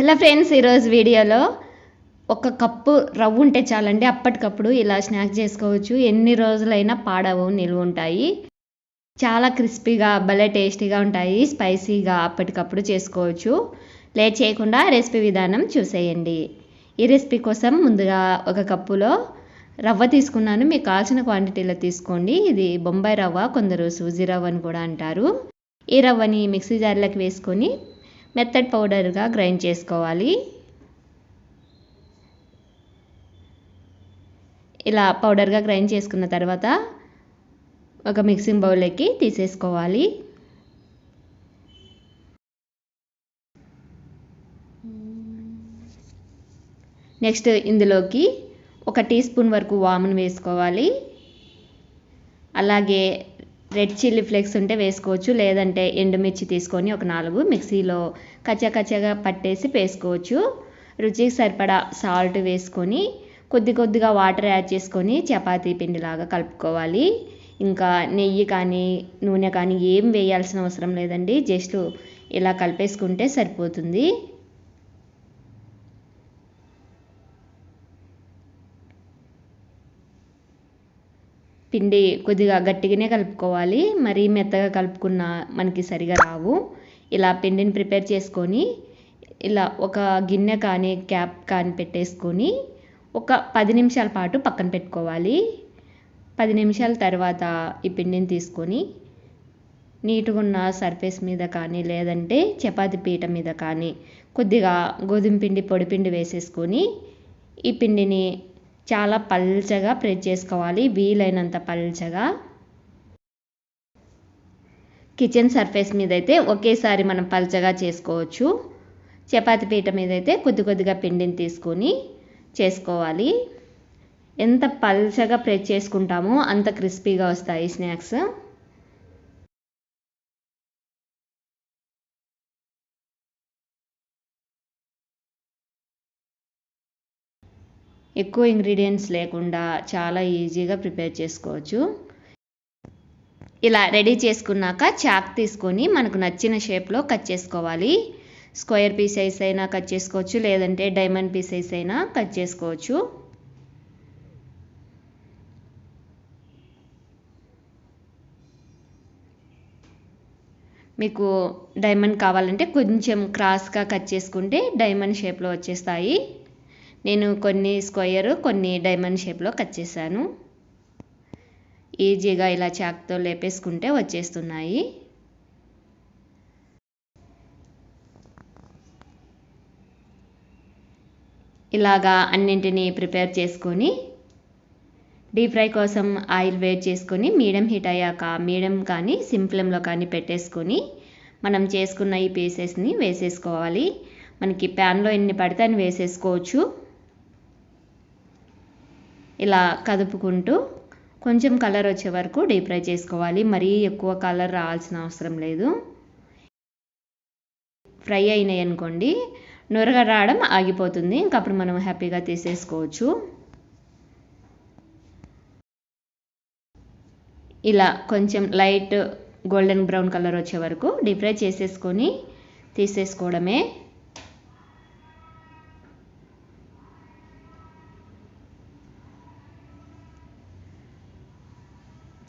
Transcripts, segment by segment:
Hello friends ఈరోజు వీడియోలో ఒక కప్పు రవ్వ ఉంటే చాలండి. అప్పటికప్పుడు ఇలా స్నాక్ చేసుకోవచ్చు. ఎన్ని రోజులైనా పాడవు నిల్వ ఉంటాయి. చాలా క్రిస్పీగా భలే టేస్టీగా ఉంటాయి. స్పైసీగా అప్పటికప్పుడు చేసుకోవచ్చు. లేట్ చేయకుండా రెసిపీ విధానం చూసేయండి. ఈ రెసిపీ కోసం ముందుగా ఒక కప్పులో రవ్వ తీసుకున్నాను. మీకు కావాల్సిన క్వాంటిటీలో తీసుకోండి. ఇది బొంబాయి రవ్వ కొందరు సూజీ రవ్వ అని కూడా అంటారు. ఈ రవ్వని మిక్సీ జార్లోకి వేసుకొని మెత్తడ్ పౌడర్గా గ్రైండ్ చేసుకోవాలి. ఇలా పౌడర్గా గ్రైండ్ చేసుకున్న తర్వాత ఒక మిక్సింగ్ బౌల్లోకి తీసేసుకోవాలి. నెక్స్ట్ ఇందులోకి ఒక టీ స్పూన్ వరకు వామును వేసుకోవాలి. అలాగే రెడ్ చిల్లీ ఫ్లేక్స్ ఉంటే వేసుకోవచ్చు లేదంటే ఎండుమిర్చి తీసుకొని ఒక నాలుగు మిక్సీలో కచ్చా కచ్చగా పట్టేసి వేసుకోవచ్చు. రుచికి సరిపడా సాల్ట్ వేసుకొని కొద్ది కొద్దిగా వాటర్ యాడ్ చేసుకొని చపాతీ పిండిలాగా కలుపుకోవాలి. ఇంకా నెయ్యి కానీ నూనె కానీ ఏం వేయాల్సిన అవసరం లేదండి. జస్ట్ ఇలా కలిపేసుకుంటే సరిపోతుంది. పిండి కొద్దిగా గట్టిగానే కలుపుకోవాలి. మరీ మెత్తగా కలుపుకున్న మనకి సరిగా రావు. ఇలా పిండిని ప్రిపేర్ చేసుకొని ఇలా ఒక గిన్నె కానీ క్యాప్ కానీ పెట్టేసుకొని ఒక పది నిమిషాల పాటు పక్కన పెట్టుకోవాలి. పది నిమిషాల తర్వాత ఈ పిండిని తీసుకొని నీట్గా ఉన్న సర్ఫేస్ మీద కానీ లేదంటే చపాతి పీట మీద కానీ కొద్దిగా గోధుమ పిండి పొడి పిండి వేసేసుకొని ఈ పిండిని చాలా పల్చగా ప్రెస్ చేసుకోవాలి. వీలైనంత పల్చగా. కిచెన్ సర్ఫేస్ మీద అయితే ఒకేసారి మనం పల్చగా చేసుకోవచ్చు. చపాతి పీట మీద అయితే కొద్ది కొద్దిగా పిండిని తీసుకొని చేసుకోవాలి. ఎంత పల్చగా ప్రెస్ చేసుకుంటామో అంత క్రిస్పీగా వస్తాయి స్నాక్స్ ఎక్కువ ఇంగ్రీడియంట్స్ లేకుండా చాలా ఈజీగా ప్రిపేర్ చేసుకోవచ్చు. ఇలా రెడీ చేసుకున్నాక చాక్ తీసుకొని మనకు నచ్చిన షేప్లో కట్ చేసుకోవాలి. స్క్వేర్ పీస్ సైజ్ అయినా కట్ చేసుకోవచ్చు లేదంటే డైమండ్ పీస్ సైజ్ అయినా కట్ చేసుకోవచ్చు. మీకు డైమండ్ కావాలంటే కొంచెం క్రాస్గా కట్ చేసుకుంటే డైమండ్ షేప్లో వచ్చేస్తాయి. నేను కొన్ని స్క్వయర్ కొన్ని డైమండ్ షేప్లో కట్ చేశాను. ఈజీగా ఇలా చాక్తో లేపేసుకుంటే వచ్చేస్తున్నాయి. ఇలాగా అన్నింటినీ ప్రిపేర్ చేసుకొని డీప్ ఫ్రై కోసం ఆయిల్ వేడి చేసుకొని మీడియం హీట్ అయ్యాక మీడియం కానీ సింప్లంలో కానీ పెట్టేసుకొని మనం చేసుకున్న ఈ పీసెస్ని వేసేసుకోవాలి. మనకి ప్యాన్లో ఎన్ని పడితే అని వేసేసుకోవచ్చు. ఇలా కదుపుకుంటూ కొంచెం కలర్ వచ్చే వరకు డీప్ ఫ్రై చేసుకోవాలి. మరీ ఎక్కువ కలర్ రావాల్సిన అవసరం లేదు. ఫ్రై అయినాయి అనుకోండి నొరగ రావడం ఆగిపోతుంది. ఇంకప్పుడు మనం హ్యాపీగా తీసేసుకోవచ్చు. ఇలా కొంచెం లైట్ గోల్డెన్ బ్రౌన్ కలర్ వచ్చే వరకు డీప్ ఫ్రై చేసేసుకొని తీసేసుకోవడమే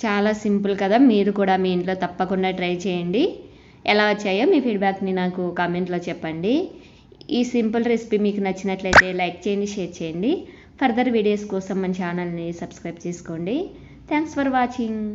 చాలా సింపుల్ కదా. మీరు కూడా మీ ఇంట్లో తప్పకుండా ట్రై చేయండి. ఎలా వచ్చాయో మీ ఫీడ్బ్యాక్ని నాకు కామెంట్లో చెప్పండి. ఈ సింపుల్ రెసిపీ మీకు నచ్చినట్లయితే లైక్ చేయండి షేర్ చేయండి. ఫర్దర్ వీడియోస్ కోసం మన ఛానల్ని సబ్స్క్రైబ్ చేసుకోండి. Thanks for watching.